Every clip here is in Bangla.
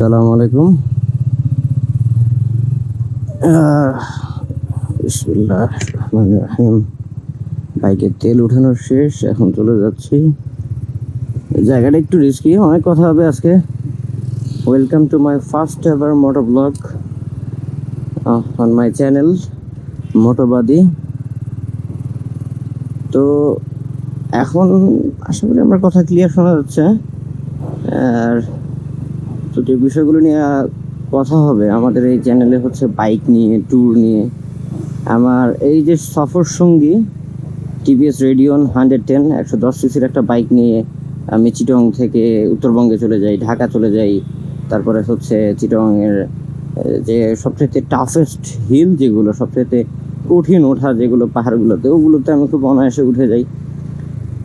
আসসালামু আলাইকুম। বাইকের তেল উঠানোর শেষ, এখন চলে যাচ্ছি। জায়গাটা একটু রিস্কি অনেক কথা হবে আজকে। Welcome to my first ever moto blog on my channel Motobadi তো, এখন আশা করি আমার কথা ক্লিয়ার শোনা যাচ্ছে। আর তো যে বিষয়গুলো নিয়ে কথা হবে, আমাদের এই চ্যানেলে হচ্ছে বাইক নিয়ে ট্যুর নিয়ে। আমার এই যে সফর সঙ্গী টিভিএস রেডিয়ন হান্ড্রেড টেন একশো দশ সিসির একটা বাইক নিয়ে আমি চিটং থেকে উত্তরবঙ্গে চলে যাই, ঢাকা চলে যাই। তারপরে হচ্ছে চিটংয়ের যে সবচেয়ে টাফেস্ট হিল যেগুলো সবচেয়ে কঠিন ওঠা যেগুলো পাহাড়গুলোতে, ওগুলোতে আমি খুব অনায়াসে উঠে যাই।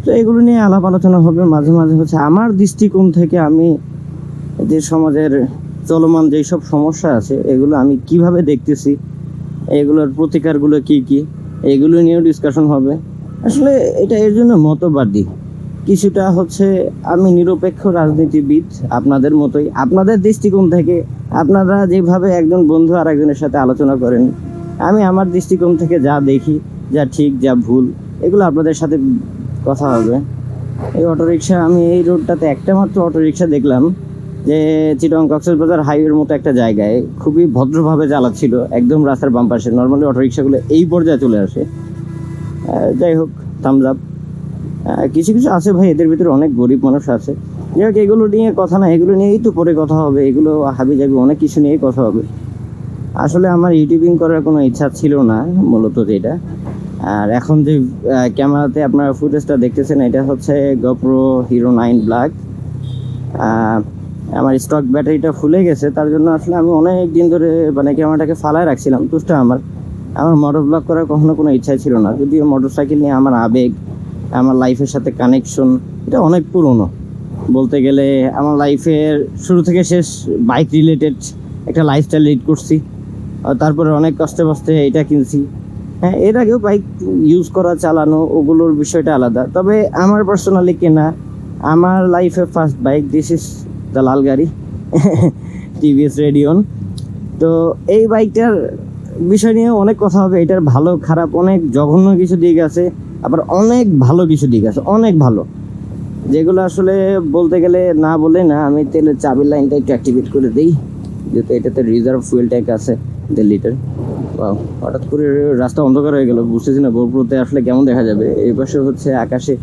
তো এগুলো নিয়ে আলাপ আলোচনা হবে। মাঝে মাঝে হচ্ছে আমার দৃষ্টিকোণ থেকে আমি যে সমাজের চলমান যেই সব সমস্যা আছে, এগুলো আমি কীভাবে দেখতেছি? এগুলোর প্রতিকারগুলো কি কি? এগুলো নিয়েও ডিসকাশন হবে। আসলে এটা এর জন্য মতবাদী। কিছুটা হচ্ছে আমি নিরপেক্ষ রাজনীতিবিদ আপনাদের মতোই। আপনাদের দৃষ্টিকোণ থেকে আপনারা যেভাবে একজন বন্ধু আর একজনের সাথে আলোচনা করেন, আমি আমার দৃষ্টিকোণ থেকে যা দেখি, যা ঠিক, যা ভুল, এগুলো আপনাদের সাথে কথা হবে। এই অটোরিকশা, আমি এই রোডটাতে একটা মাত্র অটোরিকশা দেখলাম। যে চিটং কক্সবাজার হাইওয়ের মতো একটা জায়গায় খুবই ভদ্রভাবে চালাচ্ছিল, একদম রাস্তার বাম পাশে। নর্মালি অটোরিকশাগুলো এই পর্যায়ে চলে আসে। যাই হোক থামস আপ কিছু কিছু আছে ভাই, এদের ভিতরে অনেক গরিব মানুষ আছে। যাই হোক, এগুলো নিয়ে কথা না, এগুলো নিয়েই তো পরে কথা হবে। এগুলো হাবি যাবি অনেক কিছু নিয়েই কথা হবে। আসলে আমার ইউটিউবিং করার কোনো ইচ্ছা ছিল না, মূলত যেটা। আর এখন যে ক্যামেরাতে আপনারা ফুটেজটা দেখতেছেন, এটা হচ্ছে গপ্রো হিরো নাইন ব্ল্যাক আমার স্টক ব্যাটারিটা ফুলে গেছে, তার জন্য আসলে আমি অনেক দিন ধরে মানে ক্যামেরাটাকে ফালায় রাখছিলাম তুষ্ট আমার। আমার মোটর ব্লগ করার কখনো কোনো ইচ্ছাই ছিল না, যদিও মোটর সাইকেল নিয়ে আমার আবেগ, আমার লাইফের সাথে কানেকশন এটা অনেক পুরনো। বলতে গেলে আমার লাইফের শুরু থেকে শেষ বাইক রিলেটেড একটা লাইফস্টাইল লিড করছি তারপরে অনেক কষ্টে কষ্টে এটা কিনছি। হ্যাঁ এর আগেও বাইক ইউজ করা, চালানো, ওগুলোর বিষয়টা আলাদা। তবে আমার পার্সোনালি কেনা, আমার লাইফে ফার্স্ট বাইক দিস ইজ লাল গাড়ি, টিভিএস রেডিওন তো এই বাইকটার বিষয় নিয়ে অনেক কথা হবে, এটার ভালো, খারাপ, অনেক জঘন্য কিছু দিক আছে, আবার অনেক ভালো কিছু দিক আছে, অনেক ভালো। যেগুলো আসলে বলতে গেলে না বলে না, আমি তেলের চাবির লাইনটা একটু অ্যাক্টিভেট করে দিই, যেহেতু এটাতে রিজার্ভ ফুয়েল ট্যাঙ্ক আছে, দেড় লিটার হঠাৎ করে রাস্তা অন্ধকার হয়ে গেল, বুঝতেছি না গোপুরতে আসলে কেমন দেখা যাবে। এই পাশে হচ্ছে আকাশে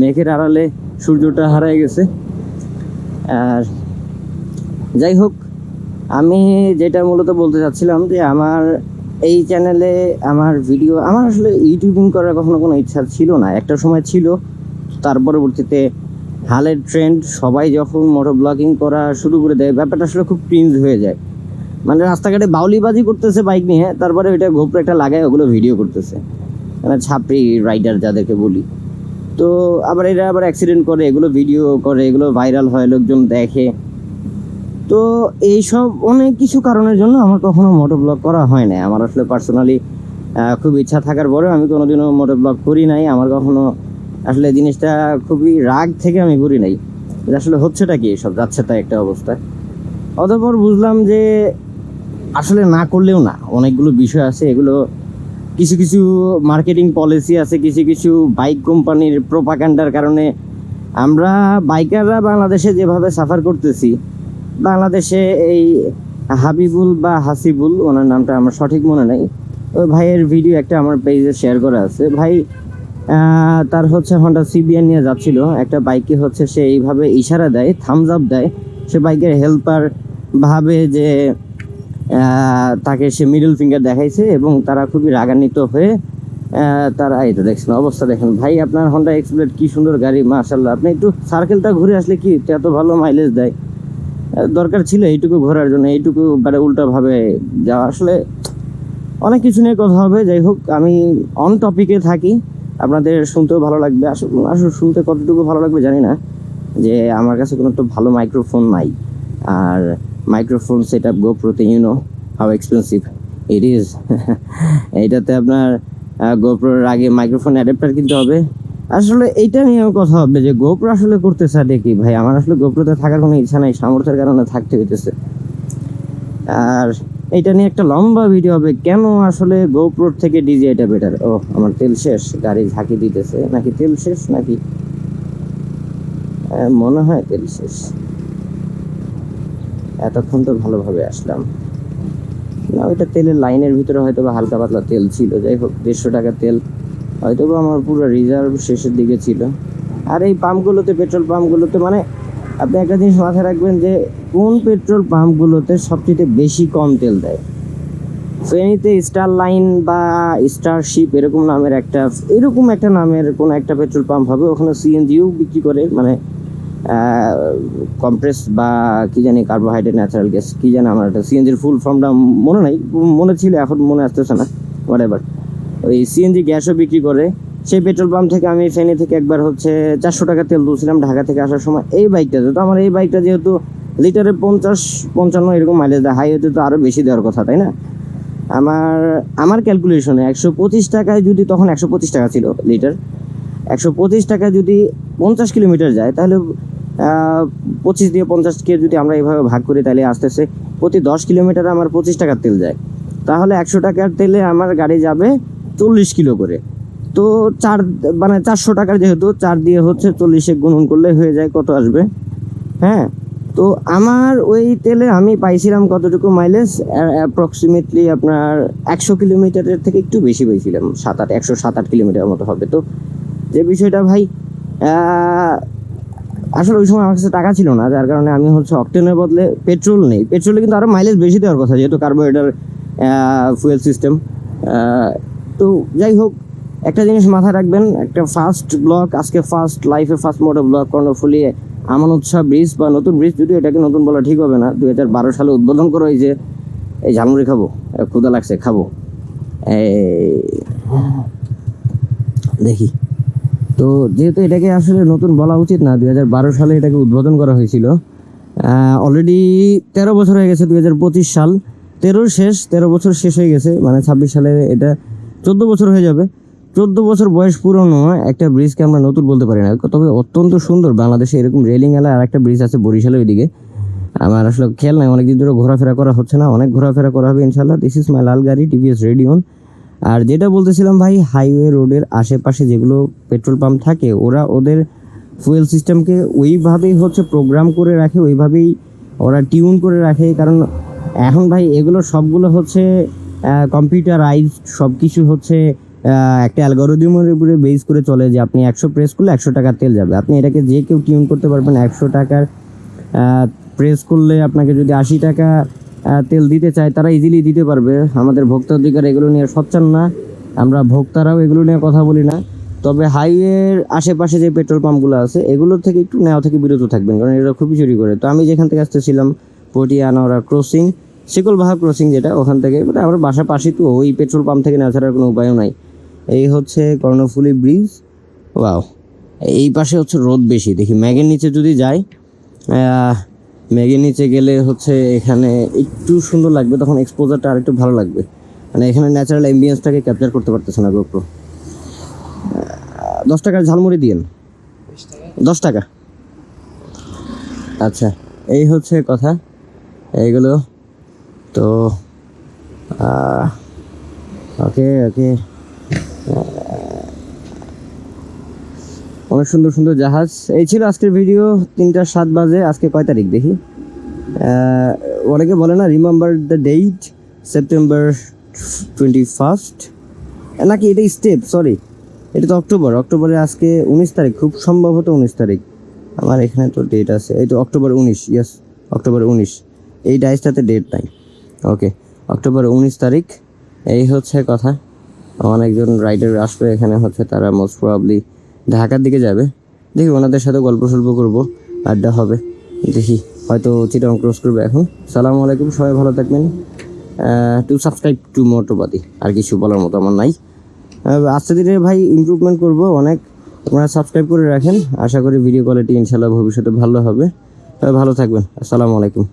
মেঘের আড়ালে সূর্যটা হারায় গেছে। আর যাই হোক, আমি যেটা মূলত বলতে চাচ্ছিলাম যে আমার এই চ্যানেলে আমার ভিডিও আমার আসলে ইউটিউবিং করার কখনো কোনো ইচ্ছা ছিল না। একটা সময় ছিল, তার পরবর্তীতে হালের ট্রেন্ড সবাই যখন মোটর ব্লগিং করা শুরু করে দেয়, ব্যাপারটা আসলে খুব ক্রিঞ্জ হয়ে যায়। মানে রাস্তাঘাটে বাউলিবাজি করতেছে বাইক নিয়ে, তারপরে ওইটা গোপ্রো একটা লাগায়, ওগুলো ভিডিও করতেছে। মানে ছাপড়ি রাইডার যাদেরকে বলি। তো আবার এরা আবার অ্যাক্সিডেন্ট করে, এগুলো ভিডিও করে, এগুলো ভাইরাল হয়, লোকজন দেখে। তো এইসব অনেক কিছু কারণের জন্য আমার কখনো মোটো ব্লগ করা হয় না আমার আসলে পার্সোনালি খুব ইচ্ছা থাকার পরেও আমি কোনোদিনও মোটো ব্লগ করি নাই। আমার কখনো আসলে জিনিসটা খুবই রাগ থেকে আমি করি নাই। আসলে হচ্ছেটা কি? সব যাচ্ছে তাই একটা অবস্থা। অতঃপর বুঝলাম যে আসলে না করলেও না। অনেকগুলো বিষয় আছে, এগুলো কিছু কিছু মার্কেটিং পলিসি আছে, কিছু কিছু বাইক কোম্পানির প্রোপাকান্ডার কারণে আমরা বাইকাররা বাংলাদেশে যেভাবে সাফার করতেছি, বাংলাদেশে এই হাবিবুল বা হাসিবুল, ওনার নামটা আমার সঠিক মনে নেই, ওই ভাইয়ের ভিডিও একটা আমার পেজে শেয়ার করা আছে। ভাই তার হচ্ছে হন্ডা সিবিএন নিয়ে যাচ্ছিল, একটা বাইকে হচ্ছে সে এইভাবে ইশারা দেয় থামস আপ দেয়, সে বাইকের হেল্পার ভাবে যে তাকে সে মিডল ফিঙ্গার দেখাইছে এবং তারা খুবই রাগান্বিত হয়ে তারা তো দেখছেন অবস্থা দেখেন। ভাই, আপনার হন্ডা এক্সপ্লেট কি সুন্দর গাড়ি মাশাল্লাহ আপনি একটু সার্কেলটা ঘুরে আসলে কি এত ভালো মাইলেজ দেয়? দরকার ছিল এইটুকু ঘোরার জন্য, এইটুকু মানে উল্টাভাবে যাওয়া। আসলে অনেক কিছু নিয়ে কথা হবে, যাই হোক, আমি অন টপিকে থাকি। আপনাদের শুনতেও ভালো লাগবে আসলে শুনতে কতটুকু ভালো লাগবে জানি না, যে আমার কাছে কোনো তো ভালো মাইক্রোফোন নাই। আর microphone set up গোপ্রোতে you know how expensive it is এইটাতে আপনার গোপ্রোর আগে মাইক্রোফোন অ্যাডাপ্টার কিনতে হবে। আসলে এইটা নিয়েও কথা হবে যে গোপ্র আসলে করতে চায় কি। ভাই, আমার আসলে গোপ্রতে থাকার কোনো ইচ্ছা নাই, সামর্থ্যের কারণে থাকতে হইতেছে। আর এটা নিয়ে একটা লম্বা ভিডিও হবে, কেন আসলে গোপ্রোর থেকে ডিজে এটা বেটার ও, আমার তেল শেষ, গাড়ি ঝাঁকি দিতেছে। নাকি তেল শেষ, নাকি? মনে হয় তেল শেষ। এতক্ষণ তো ভালোভাবে আসলাম। না, ওইটা তেলের লাইনের ভিতরে হয়তো বা হালকা পাতলা তেল ছিল, যাই হোক, দেড়শো টাকা তেল। হয়তো বা আমার পুরো রিজার্ভ শেষের দিকে ছিল। আর এই পাম্পগুলোতে পেট্রোল পাম্পগুলোতে মানে আপনি একটা জিনিস মাথায় রাখবেন যে, কোন পেট্রোল পাম্পগুলোতে সবচেয়ে বেশি কম তেল দেয়? ফেনীতে স্টার লাইন বা স্টারশিপ এরকম নামের একটা, এরকম একটা নামের কোনো একটা পেট্রোল পাম্প হবে, ওখানে সিএনজিও বিক্রি করে মানে কম্প্রেস বা কি জানি কার্বোহাইড্রেট ন্যাচারাল গ্যাস কি জানি আমার একটা সিএনজির ফুল ফর্মটা মনে নাই, মনে ছিল, এখন মনে আসতেছে না হোয়াট এভার ওই সিএনজি গ্যাসও বিক্রি করে, সেই পেট্রোল পাম্প থেকে আমি ফেনী থেকে একবার হচ্ছে চারশো টাকা তেল তুলছিলাম ঢাকা থেকে আসার সময়, এই বাইকটাতে তো আমার এই বাইকটা যেহেতু লিটারে পঞ্চাশ, পঞ্চান্ন এরকম মাইলেজ দেয় হাইওয়েতে তো আরও বেশি দেওয়ার কথা, তাই না? আমার আমার ক্যালকুলেশনে একশো পঁচিশ টাকায় যদি তখন একশো পঁচিশ টাকা ছিল লিটার একশো পঁচিশ টাকা যদি পঞ্চাশ কিলোমিটার যায়, তাহলে পঁচিশ দিয়ে পঞ্চাশকে যদি আমরা এইভাবে ভাগ করি, তাহলে আস্তে আস্তে প্রতি দশ কিলোমিটারে আমার পঁচিশ টাকার তেল যায়। তাহলে একশো টাকার তেলে আমার গাড়ি যাবে চল্লিশ কিলো করে। তো চার মানে চারশো টাকার যেহেতু, চার দিয়ে হচ্ছে চল্লিশে গুণন করলে হয়ে যায় কত আসবে? হ্যাঁ তো আমার ওই তেলে আমি পাইছিলাম কতটুকু মাইলেজ অ্যাপ্রক্সিমেটলি আপনার একশো কিলোমিটারের থেকে একটু বেশি পেয়েছিলাম সাত আট, একশো সাত আট কিলোমিটার মতো হবে। তো যে বিষয়টা ভাই আসলে ওই সময় আমার কাছে টাকা ছিল না, যার কারণে আমি হচ্ছে অকটেনের বদলে পেট্রোল নেই। পেট্রোলে কিন্তু আরও মাইলেজ বেশি দেওয়ার কথা, যেহেতু কার্বোহাইড্রেট ফুয়েল সিস্টেম তো যাই হোক, একটা জিনিস মাথায় রাখবেন, একটা ফার্স্ট ব্লক আজকে ফার্স্ট লাইফে first motor vlog Karnaphuli Amanat উৎসাহ ব্রিজ বা নতুন ব্রিজ যদিও এটাকে নতুন বলা ঠিক হবে না দু হাজার বারো সালে উদ্বোধন করা হয়েছে এই ঝালমুড়ি খাব ক্ষুদা লাগছে, খাব। এই, দেখি। তো যেহেতু এটাকে আসলে নতুন বলা উচিত না দু হাজার বারো সালে এটাকে উদ্বোধন করা হয়েছিল। অলরেডি তেরো বছর হয়ে গেছে দু হাজার পঁচিশ সাল। তেরোর শেষ, তেরো বছর শেষ হয়ে গেছে মানে ছাব্বিশ সালে এটা চোদ্দ বছর হয়ে যাবে। চোদ্দ বছর বয়স পুরনো একটা ব্রিজকে আমরা নতুন বলতে পারি না, তবে অত্যন্ত সুন্দর। বাংলাদেশে এরকম রেলিং এলাকায় আর একটা ব্রিজ আছে বরিশালের ওইদিকে। আমার আসলে খেয়াল নাই, অনেকদিন ধরে ঘোরাফেরা করা হচ্ছে না, অনেক ঘোরাফেরা করা হবে ইনশাল্লাহ দিস ইজ মাই লাল গাড়ি টিভিএস রেডিওন। আর যেটা বলতেছিলাম ভাই হাইওয়ে রোডের আশেপাশে যেগুলো পেট্রোল পাম্প থাকে, ওরা ওদের ফুয়েল সিস্টেমকে ওইভাবেই হচ্ছে প্রোগ্রাম করে রাখে, ওইভাবেই ওরা টিউন করে রাখে। কারণ এখন ভাই, এগুলো সবগুলো হচ্ছে কম্পিউটারাইজ সব কিছু হচ্ছে একটা অ্যালগোরিদমের উপরে বেস করে চলে যে আপনি একশো প্রেস করলে একশো টাকার তেল যাবে। আপনি এটাকে যে কেউ টিউন করতে পারবেন, একশো টাকার প্রেস করলে আপনাকে যদি আশি টাকা তেল দিতে চায়, তারা ইজিলি দিতে পারবে। আমাদের ভোক্তা অধিকার এগুলো নিয়ে সচ্চান না। আমরা ভোক্তারাও এগুলো নিয়ে কথা বলি না। তবে হাইওয়ের আশেপাশে যে পেট্রোল পাম্পগুলো আছে, এগুলো থেকে একটু নেওয়া থেকে বিরত থাকবেন, কারণ এরা খুবই চুরি করে। তো আমি যেখান থেকে আসতেছিলাম, পটিয়া আনোয়ারা ক্রসিং শিকলবাহা ক্রসিং যেটা, ওখান থেকে মানে আমার বাসার পাশেই তো ওই পেট্রোল পাম্প থেকে নেওয়া ছাড়ার কোনো উপায়ও নাই। এই হচ্ছে কর্ণফুলি ব্রিজ ওয়াও এই পাশে হচ্ছে রোদ বেশি। দেখি, ম্যাগের নিচে যদি যাই আহ, ম্যাগের নিচে গেলে হচ্ছে এখানে একটু সুন্দর লাগবে তখন এক্সপোজারটা আর একটু ভালো লাগবে। মানে এখানে ন্যাচারাল অ্যাম্বিয়েন্সটাকে ক্যাপচার করতে পারতেছে না গোপ্রো দশ টাকার ঝালমুড়ি দিয়েন দশ টাকা। আচ্ছা এই হচ্ছে কথা। এইগুলো তো ওকে ওকে অনেক সুন্দর সুন্দর জাহাজ। এই ছিল আজকের ভিডিও তিনটা সাত বাজে, আজকে কয় তারিখ দেখি? অনেকে বলে না remember the date September twenty first নাকি এটা স্টেপ সরি এটা তো অক্টোবর অক্টোবরে আজকে উনিশ তারিখ, খুব সম্ভবত উনিশ তারিখ। আমার এখানে তো ডেট আছে, এই তো অক্টোবর উনিশ ইয়াস অক্টোবর উনিশ। এই ডাইসটাতে ডেট নাই। ওকে অক্টোবর উনিশ তারিখ, এই হচ্ছে কথা। অনেকজন রাইডার আসবে এখানে, হচ্ছে তারা মোস্ট প্রবাবলি ঢাকার দিকে যাবে। দেখি ওনাদের সাথে গল্প সল্প করব, আড্ডা হবে। দেখি হয়তো চিটাং ক্রস করবে এখন। সালাম আলাইকুম, সবাই ভালো থাকবেন। টু সাবস্ক্রাইব টু মোটরবাদী আর কিছু বলার মতো আমার নাই। আস্তে ধীরে ভাই ইমপ্রুভমেন্ট করব অনেক। আপনারা সাবস্ক্রাইব করে রাখেন। আশা করি ভিডিও কোয়ালিটি ইনশাল্লাহ ভবিষ্যতে ভালো হবে। ভালো থাকবেন। আসসালামু আলাইকুম।